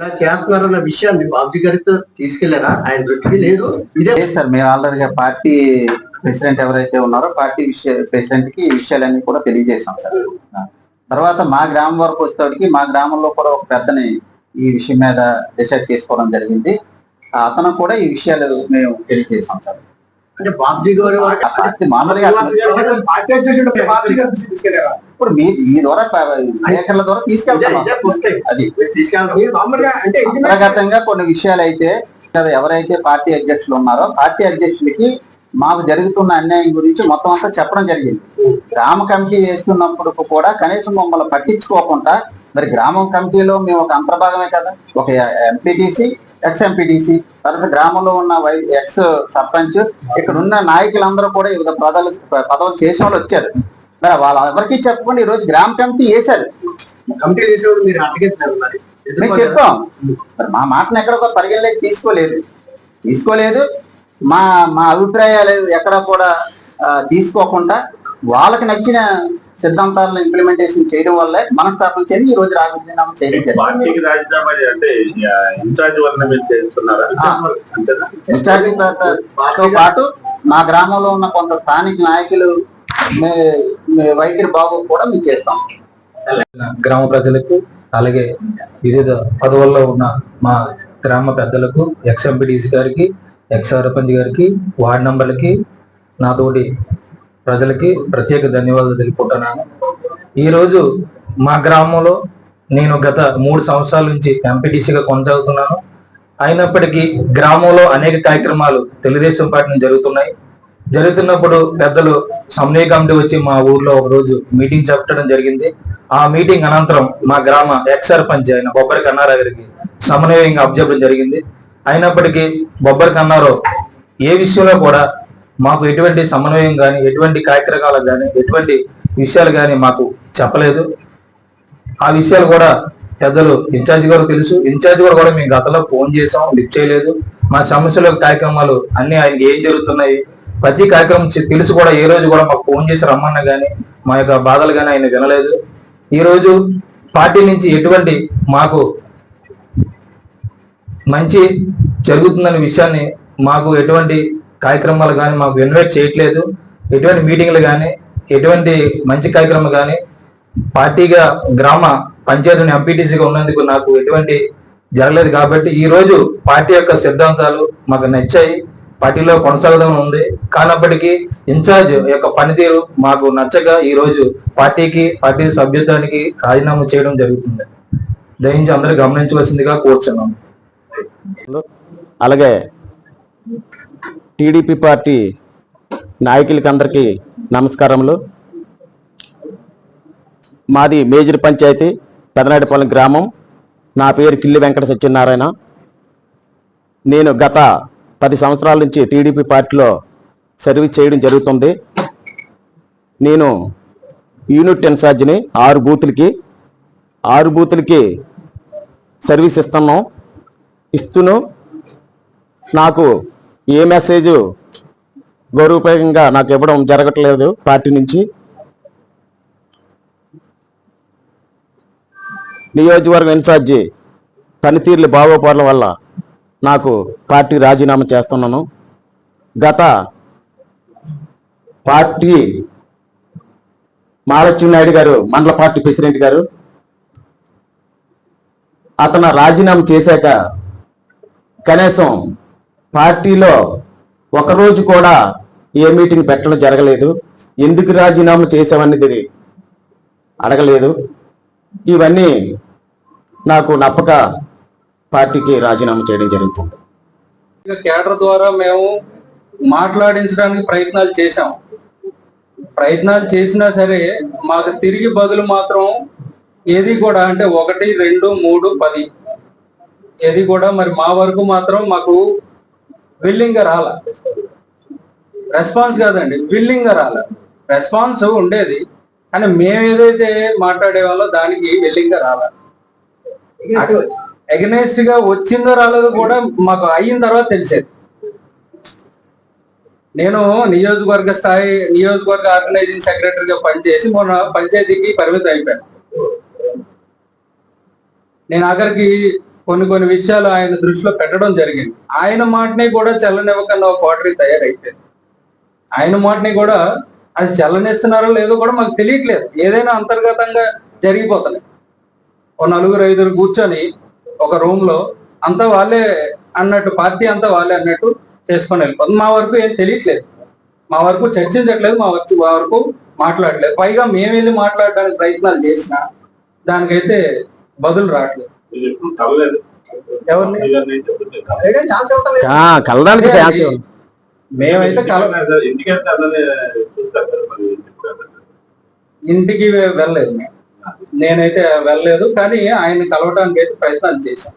ఇలా చేస్తున్నారన్న విషయాన్ని బాబు గారితో తీసుకెళ్ళారా ఆయన దృష్టికి లేదు. ఇదే సార్ మేము ఆల్రెడీగా పార్టీ ప్రెసిడెంట్ ఎవరైతే ఉన్నారో పార్టీ విషయ ప్రెసిడెంట్కి ఈ విషయాలన్నీ కూడా తెలియజేశాం సార్. తర్వాత మా గ్రామం వరకు వచ్చేటికి మా గ్రామంలో కూడా ఒక పెద్దని ఈ విషయం మీద డిసైడ్ చేసుకోవడం జరిగింది. అతను కూడా ఈ విషయాలు మేము తెలియజేశాం సార్. అంటే బాబ్జీ గారి మామూలుగా ఇప్పుడు మీ ఈ ద్వారా లేఖల ద్వారా తీసుకెళ్తాం. అది. అంతర్గతంగా కొన్ని విషయాలు అయితే ఎవరైతే పార్టీ అధ్యక్షులు ఉన్నారో పార్టీ అధ్యక్షులకి మాకు జరుగుతున్న అన్యాయం గురించి మొత్తం అంతా చెప్పడం జరిగింది. గ్రామ కమిటీ వేస్తున్నప్పుడు కూడా కనీసం మమ్మల్ని పట్టించుకోకుండా మరి గ్రామం కమిటీలో మేము ఒక అంతర్భాగమే కదా? ఒక ఎంపీటీసీ ఎక్స్ ఎంపీటీసీ తర్వాత గ్రామంలో ఉన్న వై ఎక్స్ సర్పంచ్ ఇక్కడ ఉన్న నాయకులందరూ కూడా వివిధ పదవులు పదవులు చేసిన వాళ్ళు వచ్చారు. మరి వాళ్ళ ఎవరికి చెప్పకుండా ఈ రోజు గ్రామ కమిటీ వేశారు. కమిటీ చేసేవాడు మీరు మరి. మేము చెప్పాం. మరి మా మాటను ఎక్కడ కూడా పరిగణలోకి తీసుకోలేదు. తీసుకోలేదు. మా మా అభిప్రాయాలు ఎక్కడ కూడా తీసుకోకుండా వాళ్ళకి నచ్చిన సిద్ధాంతాలను ఇంప్లిమెంటేషన్ చేయడం వల్లే మనస్తాపం చేసి ఈ రోజు రాజీనామా చేయడం పార్టీకి రాజీనామా అంటే ఇన్ఛార్జ్ ఇన్ఛార్జి పాటు మా గ్రామంలో ఉన్న కొంత స్థానిక నాయకులు వైఖరి బాబు కూడా మీకు చేస్తాం. గ్రామ ప్రజలకు అలాగే వివిధ పదవుల్లో ఉన్న మా గ్రామ పెద్దలకు ఎక్స్ ఎంపీడీసీ గారికి ఎక్స్ సర్పంచ్ గారికి వార్డు నంబర్లకి నాతోటి ప్రజలకి ప్రత్యేక ధన్యవాదాలు తెలుపుకుంటున్నాను. ఈరోజు మా గ్రామంలో నేను గత మూడు సంవత్సరాల నుంచి ఎంపీటీసీగా కొనసాగుతున్నాను. అయినప్పటికీ గ్రామంలో అనేక కార్యక్రమాలు తెలుగుదేశం పార్టీ జరుగుతున్నాయి. జరుగుతున్నప్పుడు పెద్దలు సమన్వయ కమిటీ వచ్చి మా ఊర్లో ఒక రోజు మీటింగ్ చెప్పడం జరిగింది. ఆ మీటింగ్ అనంతరం మా గ్రామ ఎక్స్ సర్పంచ్ అయిన బొబ్బరి కన్నారా గారికి సమన్వయంగా అబ్జర్వడం జరిగింది. అయినప్పటికీ బొబ్బరి కన్నారావు ఏ విషయంలో కూడా మాకు ఎటువంటి సమన్వయం కానీ ఎటువంటి కార్యక్రమాలు కానీ ఎటువంటి విషయాలు కానీ మాకు చెప్పలేదు. ఆ విషయాలు కూడా పెద్దలు ఇన్ఛార్జ్ గారు తెలుసు. ఇన్ఛార్జ్ గారు కూడా మేము గతంలో ఫోన్ చేసాం లిఫ్ట్ చేయలేదు. మా సమస్యల కార్యక్రమాలు అన్ని ఆయనకి ఏం జరుగుతున్నాయి ప్రతి కార్యక్రమం తెలుసు కూడా. ఏ రోజు కూడా మాకు ఫోన్ చేసి రమ్మన్నా కానీ మా యొక్క బాధలు కానీ ఆయన వినలేదు. ఈ రోజు పార్టీ నుంచి ఎటువంటి మాకు మంచి జరుగుతుందనే విషయాన్ని మాకు ఎటువంటి కార్యక్రమాలు కానీ మాకు ఇన్వైట్ చేయట్లేదు. ఎటువంటి మీటింగ్లు కానీ ఎటువంటి మంచి కార్యక్రమం కానీ పార్టీగా గ్రామ పంచాయతీని ఎంపీటీసీగా ఉన్నందుకు నాకు ఎటువంటి జరగలేదు కాబట్టి ఈ రోజు పార్టీ యొక్క సిద్ధాంతాలు మాకు నచ్చాయి. పార్టీలో కొనసాగడం ఉంది. కానప్పటికీ ఇన్ఛార్జ్ యొక్క పనితీరు మాకు నచ్చక ఈ రోజు పార్టీకి పార్టీ సభ్యత్వానికి రాజీనామా చేయడం జరుగుతుంది. దయించి అందరూ గమనించవలసిందిగా కోరుచున్నాం అలాగే టీడీపీ పార్టీ నాయకులకి అందరికీ నమస్కారములు. మాది మేజర్ పంచాయతీ పెదనాటిపాలెం గ్రామం. నా పేరు కిల్లి వెంకట సత్యనారాయణ. నేను గత పది సంవత్సరాల నుంచి టీడీపీ పార్టీలో సర్వీస్ చేయడం జరుగుతుంది. నేను యూనిట్ ఇన్ఛార్జిని ఆరు బూతులకి ఆరు బూతులకి సర్వీస్ ఇస్తున్నాం. ఇస్తూను. నాకు ఏ మెసేజ్ గౌరవపూర్వకంగా నాకు ఇవ్వడం జరగట్లేదు పార్టీ నుంచి. నియోజకవర్గం ఇన్ఛార్జి పనితీరులు బాగోపోవడం వల్ల నాకు పార్టీ రాజీనామా చేస్తున్నాను. గత పార్టీ మాలచ్చి నాయుడు గారు మండల పార్టీ ప్రెసిడెంట్ గారు అతను రాజీనామా చేశాక కనీసం పార్టీలో ఒకరోజు కూడా ఏ మీటింగ్ పెట్టడం జరగలేదు. ఎందుకు రాజీనామా చేసామనేది అడగలేదు. ఇవన్నీ నాకు నప్పక పార్టీకి రాజీనామా చేయడం జరుగుతుంది. ఇక కేడర్ ద్వారా మేము మాట్లాడించడానికి ప్రయత్నాలు చేశాం. ప్రయత్నాలు చేసినా సరే మాకు తిరిగి బదులు మాత్రం ఏది కూడా అంటే ఒకటి రెండు మూడు పది ఏది కూడా మరి మా వరకు మాత్రం మాకు విల్లింగ్గా రాల. రెస్పాన్స్ కాదండి విల్లింగ్గా రాల. రెస్పాన్స్ ఉండేది కానీ మేము ఏదైతే మాట్లాడే వాళ్ళో దానికి విల్లింగ్గా రాల. ఎగనెస్ట్గా వచ్చిందో రాలేదో కూడా మాకు అయిన తర్వాత తెలిసేది. నేను నియోజకవర్గ స్థాయి నియోజకవర్గ ఆర్గనైజింగ్ సెక్రటరీగా పనిచేసి మొన్న పంచాయతీకి పరిమితం అయిపోయాను. నేను ఆఖరికి కొన్ని కొన్ని విషయాలు ఆయన దృష్టిలో పెట్టడం జరిగింది. ఆయన మాటని కూడా చల్లనివ్వకుండా ఒక కోటరీ తయారైతే ఆయన మాటని కూడా అది చల్లనిస్తున్నారో లేదో కూడా మాకు తెలియట్లేదు. ఏదైనా అంతర్గతంగా జరిగిపోతున్నాయి ఓ నలుగురు ఐదుగురు కూర్చొని ఒక రూమ్లో అంతా వాళ్ళే అన్నట్టు పార్టీ అంతా వాళ్ళే అన్నట్టు చేసుకొని వెళ్ళిపోతుంది మా వరకు ఏం తెలియట్లేదు. మా వరకు చర్చించట్లేదు మా వరకు మా వరకు మాట్లాడలేదు. పైగా మేము వెళ్ళి మాట్లాడడానికి ప్రయత్నాలు చేసినా దానికైతే బదులు రావట్లేదు. కలడానికి. మేమైతే కల. ఇంటికి వెళ్ళలేదు మేము. నేనైతే వెళ్ళలేదు కానీ ఆయన కలవడానికి అయితే ప్రయత్నాలు చేశాను.